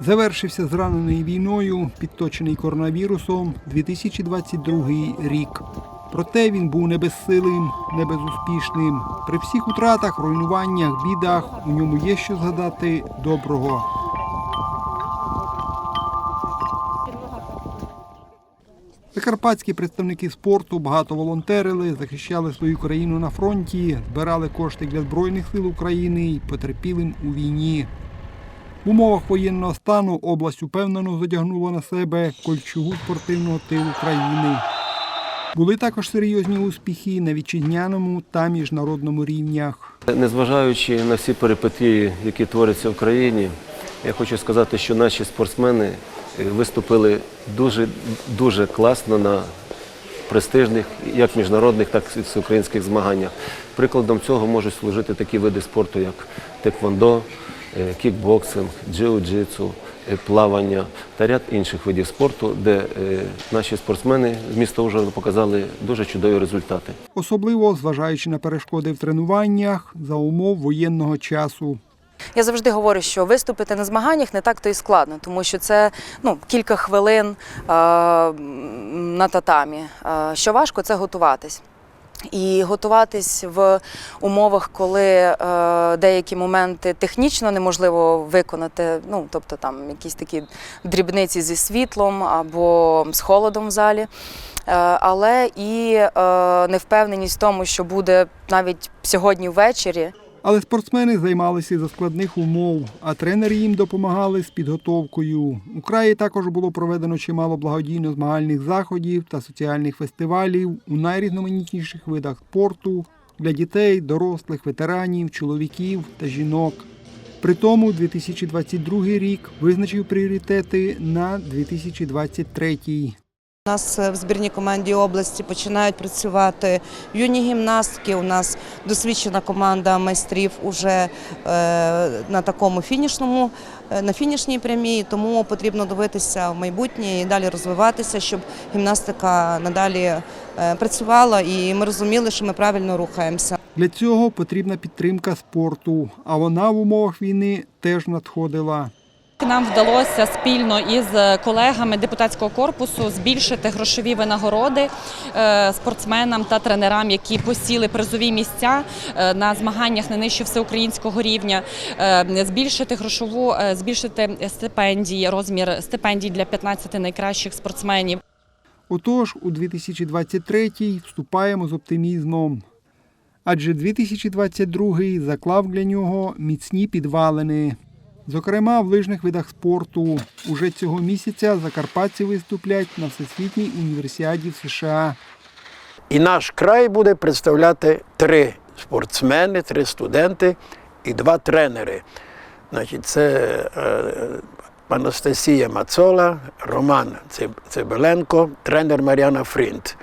Завершився зраненою війною, підточений коронавірусом 2022 рік. Проте він був не безсилим, не безуспішним. При всіх утратах, руйнуваннях, бідах у ньому є що згадати доброго. Закарпатські представники спорту багато волонтерили, захищали свою країну на фронті, збирали кошти для Збройних сил України і потерпілим у війні. В умовах воєнного стану область упевнено задягнула на себе кольчугу спортивного тилу країни. Були також серйозні успіхи на вітчизняному та міжнародному рівнях. Незважаючи на всі перипетії, які творяться в країні, я хочу сказати, що наші спортсмени е, виступили дуже, дуже класно на престижних, як міжнародних, так і всеукраїнських змаганнях. Прикладом цього можуть служити такі види спорту, як теквондо, кікбоксинг, джиу-джитсу, е, плавання та ряд інших видів спорту, де е, наші спортсмени з міста Ужгорода показали дуже чудові результати. Особливо зважаючи на перешкоди в тренуваннях за умов воєнного часу. Я завжди говорю, що виступити на змаганнях не так то і складно, тому що це ну, кілька хвилин е, на татамі. Е, що важко, це готуватись. І готуватись в умовах, коли е, деякі моменти технічно неможливо виконати, ну тобто там якісь такі дрібниці зі світлом або з холодом в залі. Е, але і е, невпевненість в тому, що буде навіть сьогодні ввечері. Але спортсмени займалися за складних умов, а тренери їм допомагали з підготовкою. У краї також було проведено чимало благодійно змагальних заходів та соціальних фестивалів у найрізноманітніших видах спорту для дітей, дорослих, ветеранів, чоловіків та жінок. При тому 2022 рік визначив пріоритети на 2023. У нас е, в збірній команді області починають працювати юні гімнастки. У нас досвідчена команда майстрів уже е, на такому фінішному, е, на фінішній прямій. Тому потрібно дивитися в майбутнє і далі розвиватися, щоб гімнастика надалі працювала, і ми розуміли, що ми правильно рухаємося. Для цього потрібна підтримка спорту, а вона в умовах війни теж надходила. Нам вдалося спільно із колегами депутатського корпусу збільшити грошові винагороди е, спортсменам та тренерам, які посіли призові місця е, на змаганнях на нижче всеукраїнського рівня, е, збільшити грошову, е, збільшити стипендії, розмір стипендій для 15 найкращих спортсменів. Отож, у 2023 вступаємо з оптимізмом. Адже 2022 заклав для нього міцні підвалини. Зокрема, в лижних видах спорту. Уже цього місяця закарпатці виступлять на Всесвітній універсіаді в США. І наш край буде представляти три спортсмени, три студенти і два тренери. Значить, це е, Анастасія Мацола, Роман Цибеленко, тренер Мар'яна Фрінт,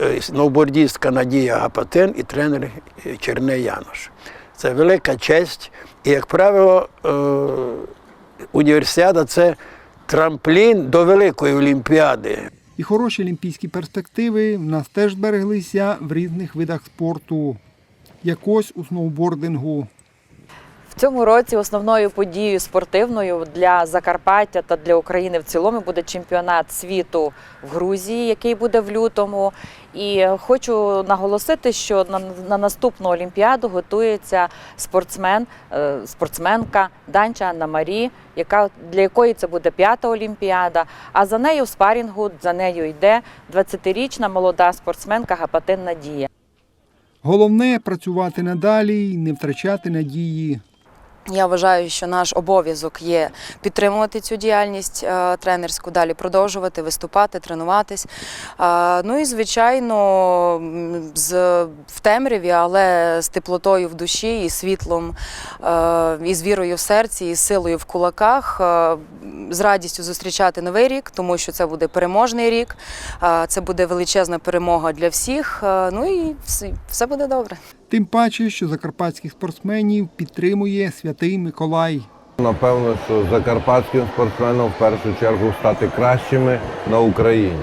е, сноубордістка Надія Гапатин і тренер Черней Янош. Це велика честь. І, як правило, е, універсіада це трамплін до Великої Олімпіади. І хороші олімпійські перспективи в нас теж збереглися в різних видах спорту. Якось у сноубордингу. Цьому році основною подією спортивною для Закарпаття та для України в цілому буде чемпіонат світу в Грузії, який буде в лютому. І хочу наголосити, що на, на наступну олімпіаду готується спортсмен, е, спортсменка Данча Анна Марі, яка для якої це буде п'ята олімпіада. А за нею в спарінгу за нею йде 20-річна молода спортсменка Гапатин Надія. Головне працювати надалі і не втрачати надії. Я вважаю, що наш обов'язок є підтримувати цю діяльність е, тренерську, далі продовжувати, виступати, тренуватись. Е, Ну і звичайно, з в темряві, але з теплотою в душі і світлом, е, і з вірою в серці, і силою в кулаках. З радістю зустрічати новий рік, тому що це буде переможний рік. Це буде величезна перемога для всіх. Ну і все буде добре. Тим паче, що закарпатських спортсменів підтримує святий Миколай. Напевно, що закарпатським спортсменам в першу чергу стати кращими на Україні.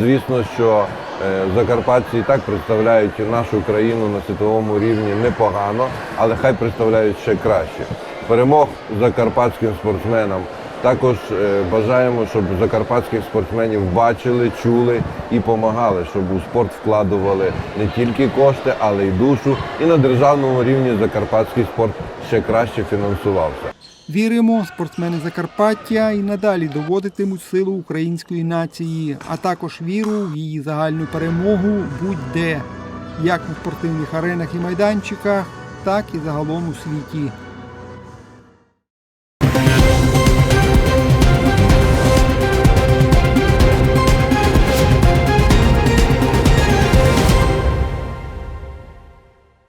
Звісно, що е, закарпатці і так представляють нашу країну на світовому рівні непогано, але хай представляють ще краще. Перемог закарпатським спортсменам Також е, бажаємо, щоб закарпатських спортсменів бачили, чули і допомагали, щоб у спорт вкладували не тільки кошти, але й душу. І на державному рівні закарпатський спорт ще краще фінансувався. Віримо, спортсмени Закарпаття і надалі доводитимуть силу української нації, а також віру в її загальну перемогу будь-де, як у спортивних аренах і майданчиках, так і загалом у світі.